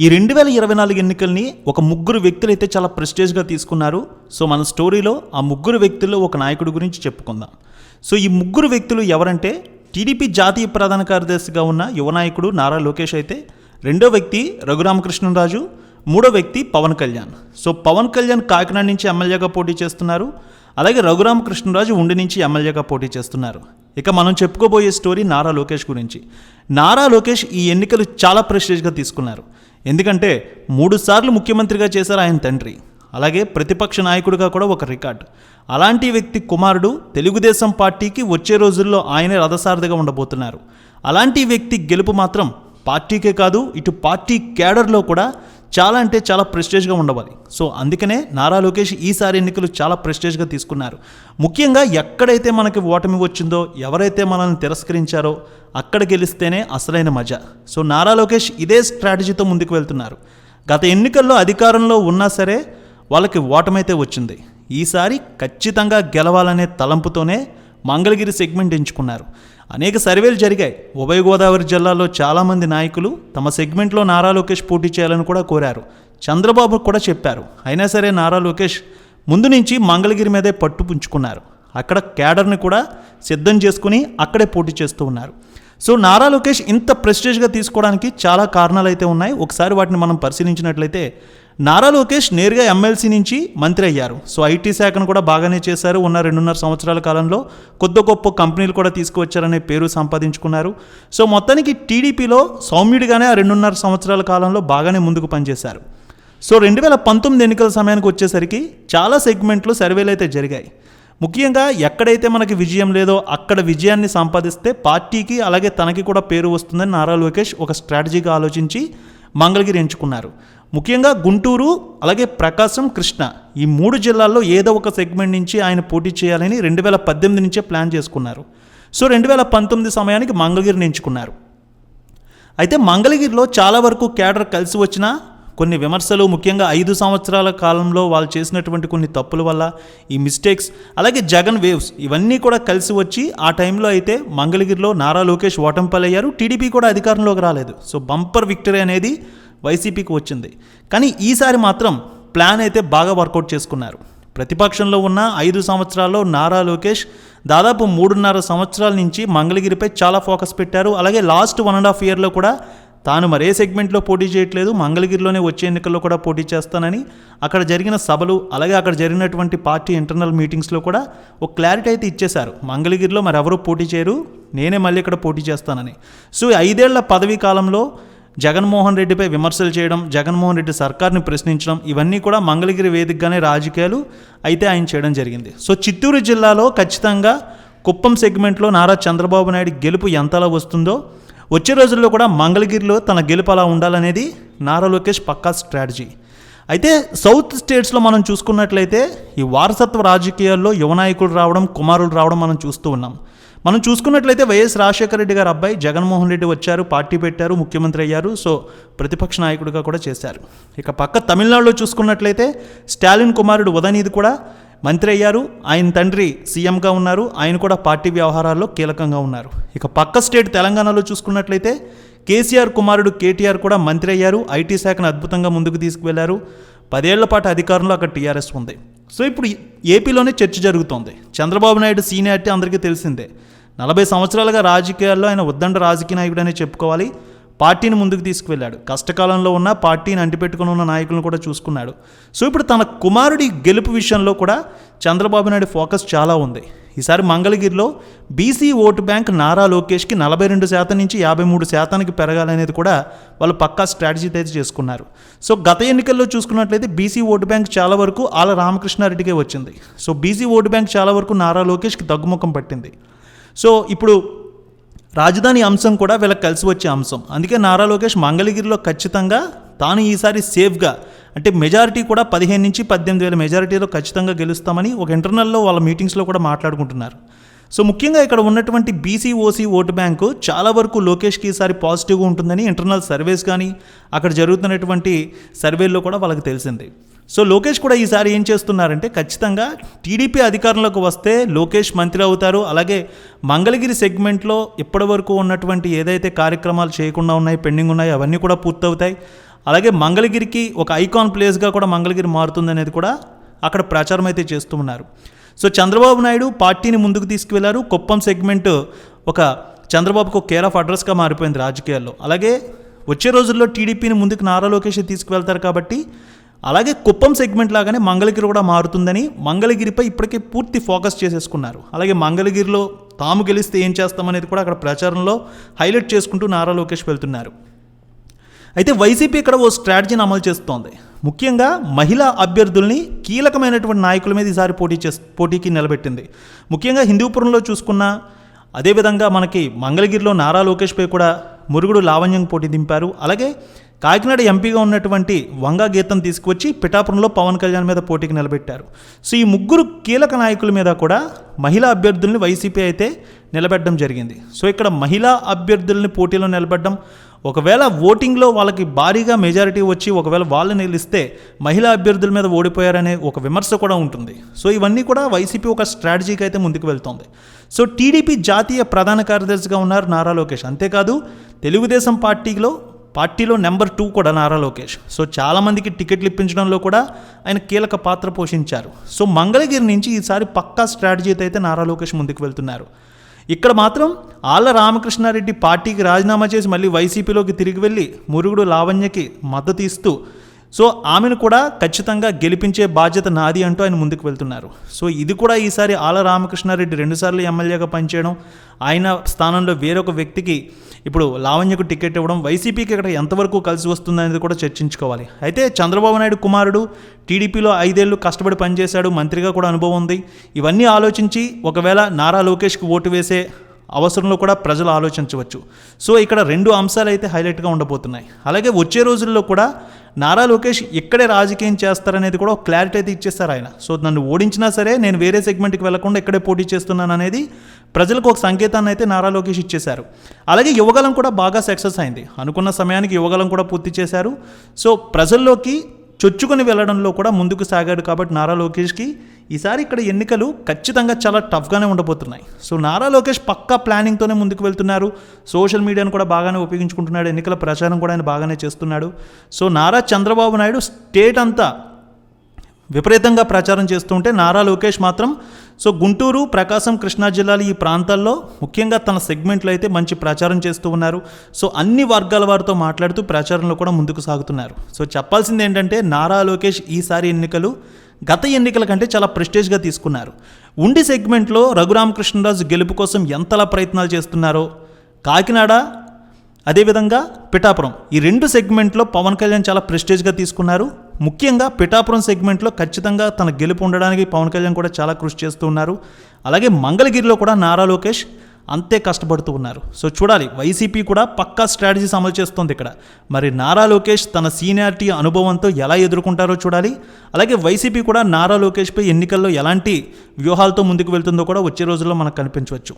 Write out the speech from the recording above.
ఈ రెండు వేల ఇరవై నాలుగు ఎన్నికల్ని ఒక ముగ్గురు వ్యక్తులు అయితే చాలా ప్రెస్టేజ్గా తీసుకున్నారు. సో మన స్టోరీలో ఆ ముగ్గురు వ్యక్తుల్లో ఒక నాయకుడి గురించి చెప్పుకుందాం. సో ఈ ముగ్గురు వ్యక్తులు ఎవరంటే టీడీపీ జాతీయ ప్రధాన కార్యదర్శిగా ఉన్న యువ నాయకుడు నారా లోకేష్ అయితే రెండో వ్యక్తి రఘురామకృష్ణరాజు మూడో వ్యక్తి పవన్ కళ్యాణ్. సో పవన్ కళ్యాణ్ కాకినాడ నుంచి ఎమ్మెల్యేగా పోటీ చేస్తున్నారు. అలాగే రఘురామకృష్ణరాజు ఉండి నుంచి ఎమ్మెల్యేగా పోటీ చేస్తున్నారు. ఇక మనం చెప్పుకోబోయే స్టోరీ నారా లోకేష్ గురించి. నారా లోకేష్ ఈ ఎన్నికలు చాలా ప్రెస్టేజ్గా తీసుకున్నారు. ఎందుకంటే మూడుసార్లు ముఖ్యమంత్రిగా చేశారు ఆయన తండ్రి. అలాగే ప్రతిపక్ష నాయకుడిగా కూడా ఒక రికార్డ్. అలాంటి వ్యక్తి కుమారుడు తెలుగుదేశం పార్టీకి వచ్చే రోజుల్లో ఆయనే రథసారథిగా ఉండబోతున్నారు. అలాంటి వ్యక్తి గెలుపు మాత్రం పార్టీకే కాదు ఇటు పార్టీ క్యాడర్లో కూడా చాలా అంటే చాలా ప్రెస్టేజ్గా ఉండవాలి. సో అందుకనే నారా లోకేష్ ఈసారి ఎన్నికలు చాలా ప్రెస్టేజ్గా తీసుకున్నారు. ముఖ్యంగా ఎక్కడైతే మనకి ఓటమి వచ్చిందో ఎవరైతే మనల్ని తిరస్కరించారో అక్కడ గెలిస్తేనే అసలైన మజా. సో నారా లోకేష్ ఇదే స్ట్రాటజీతో ముందుకు వెళ్తున్నారు. గత ఎన్నికల్లో అధికారంలో ఉన్నా సరే వాళ్ళకి ఓటమైతే వచ్చింది. ఈసారి ఖచ్చితంగా గెలవాలనే తలంపుతోనే మంగళగిరి సెగ్మెంట్ ఎంచుకున్నారు. అనేక సర్వేలు జరిగాయి. ఉభయ గోదావరి జిల్లాలో చాలామంది నాయకులు తమ సెగ్మెంట్లో నారా లోకేష్ పోటీ చేయాలని కూడా కోరారు. చంద్రబాబు కూడా చెప్పారు. అయినా సరే నారా లోకేష్ ముందు నుంచి మంగళగిరి మీదే పట్టు పుంచుకున్నారు అక్కడ క్యాడర్ని కూడా సిద్ధం చేసుకుని అక్కడే పోటీ చేస్తూ ఉన్నారు. సో నారా లోకేష్ ఇంత ప్రెస్టేజ్గా తీసుకోవడానికి చాలా కారణాలు అయితే ఉన్నాయి. ఒకసారి వాటిని మనం పరిశీలించినట్లయితే నారా లోకేష్ నేరుగా ఎమ్మెల్సీ నుంచి మంత్రి అయ్యారు. సో ఐటీ శాఖను కూడా బాగానే చేశారు. ఉన్న రెండున్నర సంవత్సరాల కాలంలో కొద్ది గొప్ప కంపెనీలు కూడా తీసుకువచ్చారనే పేరు సంపాదించుకున్నారు. సో మొత్తానికి టీడీపీలో సౌమ్యుడిగానే ఆ రెండున్నర సంవత్సరాల కాలంలో బాగానే ముందుకు పనిచేశారు. సో రెండు వేల పంతొమ్మిది ఎన్నికల సమయానికి వచ్చేసరికి చాలా సెగ్మెంట్లు సర్వేలు అయితే జరిగాయి. ముఖ్యంగా ఎక్కడైతే మనకి విజయం లేదో అక్కడ విజయాన్ని సంపాదిస్తే పార్టీకి అలాగే తనకి కూడా పేరు వస్తుందని నారా లోకేష్ ఒక స్ట్రాటజీగా ఆలోచించి మంగళగిరి ఎంచుకున్నారు. ముఖ్యంగా గుంటూరు అలాగే ప్రకాశం కృష్ణ ఈ మూడు జిల్లాల్లో ఏదో ఒక సెగ్మెంట్ నుంచి ఆయన పోటీ చేయాలని రెండు వేల పద్దెనిమిది నుంచే ప్లాన్ చేసుకున్నారు. సో రెండు వేల పంతొమ్మిది సమయానికి మంగళగిరిని ఎంచుకున్నారు. అయితే మంగళగిరిలో చాలా వరకు క్యాడర్ కలిసి వచ్చినా కొన్ని విమర్శలు ముఖ్యంగా ఐదు సంవత్సరాల కాలంలో వాళ్ళు చేసినటువంటి కొన్ని తప్పుల వల్ల ఈ మిస్టేక్స్ అలాగే జగన్ వేవ్స్ ఇవన్నీ కూడా కలిసి వచ్చి ఆ టైంలో అయితే మంగళగిరిలో నారా లోకేష్ ఓటంపలయ్యారు టీడీపీ కూడా అధికారంలోకి రాలేదు. సో బంపర్ విక్టరీ అనేది వైసీపీకి వచ్చింది. కానీ ఈసారి మాత్రం ప్లాన్ అయితే బాగా వర్కౌట్ చేసుకున్నారు. ప్రతిపక్షంలో ఉన్న ఐదు సంవత్సరాల్లో నారా లోకేష్ దాదాపు మూడున్నర సంవత్సరాల నుంచి మంగళగిరిపై చాలా ఫోకస్ పెట్టారు. అలాగే లాస్ట్ వన్ అండ్ హాఫ్ ఇయర్లో కూడా తాను మరే సెగ్మెంట్లో పోటీ చేయట్లేదు. మంగళగిరిలోనే వచ్చే ఎన్నికల్లో కూడా పోటీ చేస్తానని అక్కడ జరిగిన సభలు అలాగే అక్కడ జరిగినటువంటి పార్టీ ఇంటర్నల్ మీటింగ్స్లో కూడా ఒక క్లారిటీ అయితే ఇచ్చేశారు. మంగళగిరిలో మరెవరూ పోటీ చేయరు. నేనే మళ్ళీ ఇక్కడ పోటీ చేస్తానని. సో ఐదేళ్ళ పదవీ కాలంలో జగన్మోహన్ రెడ్డిపై విమర్శలు చేయడం జగన్మోహన్ రెడ్డి సర్కార్ని ప్రశ్నించడం ఇవన్నీ కూడా మంగళగిరి వేదికగానే రాజకీయాలు అయితే ఆయన చేయడం జరిగింది. సో చిత్తూరు జిల్లాలో ఖచ్చితంగా కుప్పం సెగ్మెంట్లో నారా చంద్రబాబు నాయుడు గెలుపు ఎంతలా వస్తుందో వచ్చే రోజుల్లో కూడా మంగళగిరిలో తన గెలుపు అలా ఉండాలనేది నారా లోకేష్ పక్కా స్ట్రాటజీ. అయితే సౌత్ స్టేట్స్లో మనం చూసుకున్నట్లయితే ఈ వారసత్వ రాజకీయాల్లో యువనాయకులు రావడం కుమారులు రావడం మనం చూస్తూ ఉన్నాం. మనం చూసుకున్నట్లయితే వైఎస్ రాజశేఖర రెడ్డి గారు అబ్బాయి జగన్మోహన్ రెడ్డి వచ్చారు పార్టీ పెట్టారు ముఖ్యమంత్రి అయ్యారు సో ప్రతిపక్ష నాయకుడిగా కూడా చేశారు. ఇక పక్క తమిళనాడులో చూసుకున్నట్లయితే స్టాలిన్ కుమారుడు ఉదయనిధి కూడా మంత్రి అయ్యారు. ఆయన తండ్రి సీఎంగా ఉన్నారు. ఆయన కూడా పార్టీ వ్యవహారాల్లో కీలకంగా ఉన్నారు. ఇక పక్క స్టేట్ తెలంగాణలో చూసుకున్నట్లయితే కేసీఆర్ కుమారుడు కేటీఆర్ కూడా మంత్రి అయ్యారు. ఐటీ శాఖను అద్భుతంగా ముందుకు తీసుకువెళ్ళారు. పదేళ్ళ పాటు అధికారంలో అక్కడ టీఆర్ఎస్ ఉంది. సో ఇప్పుడు ఏపీలోనే చర్చ జరుగుతోంది. చంద్రబాబు నాయుడు సీనియారిటీ అందరికీ తెలిసిందే. నలభై సంవత్సరాలుగా రాజకీయాల్లో ఆయన ఉద్దండ రాజకీయ నాయకుడనే చెప్పుకోవాలి. పార్టీని ముందుకు తీసుకువెళ్ళాడు. కష్టకాలంలో ఉన్న పార్టీని అంటిపెట్టుకుని ఉన్న నాయకులను కూడా చూసుకున్నాడు. సో ఇప్పుడు తన కుమారుడి గెలుపు విషయంలో కూడా చంద్రబాబు నాయుడు ఫోకస్ చాలా ఉంది. ఈసారి మంగళగిరిలో బీసీ ఓటు బ్యాంక్ నారా లోకేష్కి నలభై రెండు శాతం నుంచి యాభై మూడు శాతానికి పెరగాలనేది కూడా వాళ్ళు పక్కా స్ట్రాటజీ అయితే చేసుకున్నారు. సో గత ఎన్నికల్లో చూసుకున్నట్లయితే బీసీ ఓటు బ్యాంక్ చాలా వరకు ఆల రామకృష్ణారెడ్డికే వచ్చింది. సో బీసీ ఓటు బ్యాంక్ చాలా వరకు నారా లోకేష్కి తగ్గుముఖం పట్టింది. సో ఇప్పుడు రాజధాని అంశం కూడా వీళ్ళకి కలిసి వచ్చే అంశం. అందుకే నారా లోకేష్ మంగళగిరిలో ఖచ్చితంగా తాను ఈసారి సేఫ్గా అంటే మెజారిటీ కూడా పదిహేను నుంచి పద్దెనిమిది వేల మెజారిటీలో ఖచ్చితంగా గెలుస్తామని ఒక ఇంటర్నల్లో వాళ్ళ మీటింగ్స్లో కూడా మాట్లాడుకుంటున్నారు. సో ముఖ్యంగా ఇక్కడ ఉన్నటువంటి బీసీఓసీ ఓటు బ్యాంకు చాలా వరకు లోకేష్కి ఈసారి పాజిటివ్గా ఉంటుందని ఇంటర్నల్ సర్వేస్ కానీ అక్కడ జరుగుతున్నటువంటి సర్వేల్లో కూడా వాళ్ళకి తెలిసింది. సో లోకేష్ కూడా ఈసారి ఏం చేస్తున్నారంటే ఖచ్చితంగా టీడీపీ అధికారంలోకి వస్తే లోకేష్ మంత్రి అవుతారు. అలాగే మంగళగిరి సెగ్మెంట్లో ఇప్పటి వరకు ఉన్నటువంటి ఏదైతే కార్యక్రమాలు చేయకుండా ఉన్నాయి పెండింగ్ ఉన్నాయి అవన్నీ కూడా పూర్తవుతాయి. అలాగే మంగళగిరికి ఒక ఐకాన్ ప్లేస్గా కూడా మంగళగిరి మారుతుంది అనేది కూడా అక్కడ ప్రచారం అయితే చేస్తూ ఉన్నారు. సో చంద్రబాబు నాయుడు పార్టీని ముందుకు తీసుకువెళ్ళారు. కుప్పం సెగ్మెంట్ ఒక చంద్రబాబుకు కేర్ ఆఫ్ అడ్రస్గా మారిపోయింది రాజకీయాల్లో. అలాగే వచ్చే రోజుల్లో టీడీపీని ముందుకు నారా లోకేష్ తీసుకువెళ్తారు కాబట్టి అలాగే కుప్పం సెగ్మెంట్ లాగానే మంగళగిరి కూడా మారుతుందని మంగళగిరిపై ఇప్పటికే పూర్తి ఫోకస్ చేసేసుకున్నారు. అలాగే మంగళగిరిలో తాము గెలిస్తే ఏం చేస్తామనేది కూడా అక్కడ ప్రచారంలో హైలైట్ చేసుకుంటూ నారా లోకేష్ వెళ్తున్నారు. అయితే వైసీపీ ఇక్కడ ఓ స్ట్రాటజీని అమలు చేస్తోంది. ముఖ్యంగా మహిళా అభ్యర్థుల్ని కీలకమైనటువంటి నాయకుల మీద ఈసారి పోటీ చేస్ పోటీకి నిలబెట్టింది. ముఖ్యంగా హిందూపురంలో చూసుకున్న అదేవిధంగా మనకి మంగళగిరిలో నారా లోకేష్పై కూడా మురుగుడు లావణ్యం పోటీ దింపారు. అలాగే కాకినాడ ఎంపీగా ఉన్నటువంటి వంగా గీతం తీసుకువచ్చి పిఠాపురంలో పవన్ కళ్యాణ్ మీద పోటీకి నిలబెట్టారు. సో ఈ ముగ్గురు కీలక నాయకుల మీద కూడా మహిళా అభ్యర్థుల్ని వైసీపీ అయితే నిలబెట్టడం జరిగింది. సో ఇక్కడ మహిళా అభ్యర్థుల్ని పోటీలో నిలబెట్టడం ఒకవేళ ఓటింగ్లో వాళ్ళకి భారీగా మెజారిటీ వచ్చి ఒకవేళ వాళ్ళు నిలిస్తే మహిళా అభ్యర్థుల మీద ఓడిపోయారనే ఒక విమర్శ కూడా ఉంటుంది. సో ఇవన్నీ కూడా వైసీపీ ఒక స్ట్రాటజీకి అయితే ముందుకు వెళ్తోంది. సో టీడీపీ జాతీయ ప్రధాన కార్యదర్శిగా ఉన్నారు నారా లోకేష్. అంతేకాదు తెలుగుదేశం పార్టీలో పార్టీలో నెంబర్ టూ కూడా నారా లోకేష్. సో చాలామందికి టికెట్లు ఇప్పించడంలో కూడా ఆయన కీలక పాత్ర పోషించారు. సో మంగళగిరి నుంచి ఈసారి పక్కా స్ట్రాటజీతో అయితే నారా లోకేష్ ముందుకు వెళ్తున్నారు. ఇక్కడ మాత్రం ఆళ్ళ రామకృష్ణారెడ్డి పార్టీకి రాజీనామా చేసి మళ్ళీ వైసీపీలోకి తిరిగి వెళ్ళి మురుగుడు లావణ్యకి మద్దతు ఇస్తూ సో ఆమెను కూడా ఖచ్చితంగా గెలిపించే బాధ్యత నాది అంటూ ఆయన ముందుకు వెళ్తున్నారు. సో ఇది కూడా ఈసారి ఆళ్ళ రామకృష్ణారెడ్డి రెండుసార్లు ఎమ్మెల్యేగా పనిచేయడం ఆయన స్థానంలో వేరొక వ్యక్తికి ఇప్పుడు లావణ్యకు టికెట్ ఇవ్వడం వైసీపీకి ఇక్కడ ఎంతవరకు కలిసి వస్తుందనేది కూడా చర్చించుకోవాలి. అయితే చంద్రబాబు నాయుడు కుమారుడు టీడీపీలో ఐదేళ్ళు కష్టపడి పనిచేశాడు మంత్రిగా కూడా అనుభవం ఉంది. ఇవన్నీ ఆలోచించి ఒకవేళ నారా లోకేష్కి ఓటు వేసే అవసరంలో కూడా ప్రజలు ఆలోచించవచ్చు. సో ఇక్కడ రెండు అంశాలు అయితే హైలైట్గా ఉండబోతున్నాయి. అలాగే వచ్చే రోజుల్లో కూడా నారా లోకేష్ ఇక్కడే రాజకీయం చేస్తారనేది కూడా క్లారిటీ అయితే ఇచ్చేస్తారు ఆయన. సో నన్ను ఓడించినా సరే నేను వేరే సెగ్మెంట్కి వెళ్ళకుండా ఇక్కడే పోటీ చేస్తున్నాను అనేది ప్రజలకు ఒక సంకేతాన్ని అయితే నారా లోకేష్ ఇచ్చేశారు. అలాగే యువగలం కూడా బాగా సక్సెస్ అయింది. అనుకున్న సమయానికి యువగలం కూడా పూర్తి చేశారు. సో ప్రజల్లోకి చొచ్చుకొని వెళ్ళడంలో కూడా ముందుకు సాగాడు కాబట్టి నారా లోకేష్కి ఈసారి ఇక్కడ ఎన్నికలు ఖచ్చితంగా చాలా టఫ్గానే ఉండబోతున్నాయి. సో నారా లోకేష్ పక్కా ప్లానింగ్తోనే ముందుకు వెళ్తున్నారు. సోషల్ మీడియాను కూడా బాగానే ఉపయోగించుకుంటున్నాడు. ఎన్నికల ప్రచారం కూడా ఆయన బాగానే చేస్తున్నాడు. సో నారా చంద్రబాబు నాయుడు స్టేట్ అంతా విపరీతంగా ప్రచారం చేస్తుంటే నారా లోకేష్ మాత్రం సో గుంటూరు ప్రకాశం కృష్ణా జిల్లాలు ఈ ప్రాంతాల్లో ముఖ్యంగా తన సెగ్మెంట్లో అయితే మంచి ప్రచారం చేస్తూ ఉన్నారు. సో అన్ని వర్గాల వారితో మాట్లాడుతూ ప్రచారంలో కూడా ముందుకు సాగుతున్నారు. సో చెప్పాల్సింది ఏంటంటే నారా లోకేష్ ఈసారి ఎన్నికలు గత ఎన్నికల కంటే చాలా ప్రెస్టేజ్గా తీసుకున్నారు. ఉండి సెగ్మెంట్లో రఘురామకృష్ణరాజు గెలుపు కోసం ఎంతలా ప్రయత్నాలు చేస్తున్నారో కాకినాడ అదేవిధంగా పిఠాపురం ఈ రెండు సెగ్మెంట్లో పవన్ కళ్యాణ్ చాలా ప్రెస్టేజ్గా తీసుకున్నారు. ముఖ్యంగా పిఠాపురం సెగ్మెంట్లో ఖచ్చితంగా తన గెలుపు ఉండడానికి పవన్ కళ్యాణ్ కూడా చాలా కృషి చేస్తూ ఉన్నారు. అలాగే మంగళగిరిలో కూడా నారా లోకేష్ అంతే కష్టపడుతూ ఉన్నారు. సో చూడాలి వైసీపీ కూడా పక్కా స్ట్రాటజీస్ అమలు చేస్తుంది ఇక్కడ. మరి నారా లోకేష్ తన సీనియారిటీ అనుభవంతో ఎలా ఎదుర్కొంటారో చూడాలి. అలాగే వైసీపీ కూడా నారా లోకేష్పై ఎన్నికల్లో ఎలాంటి వ్యూహాలతో ముందుకు వెళ్తుందో కూడా వచ్చే రోజుల్లో మనకు కనిపించవచ్చు.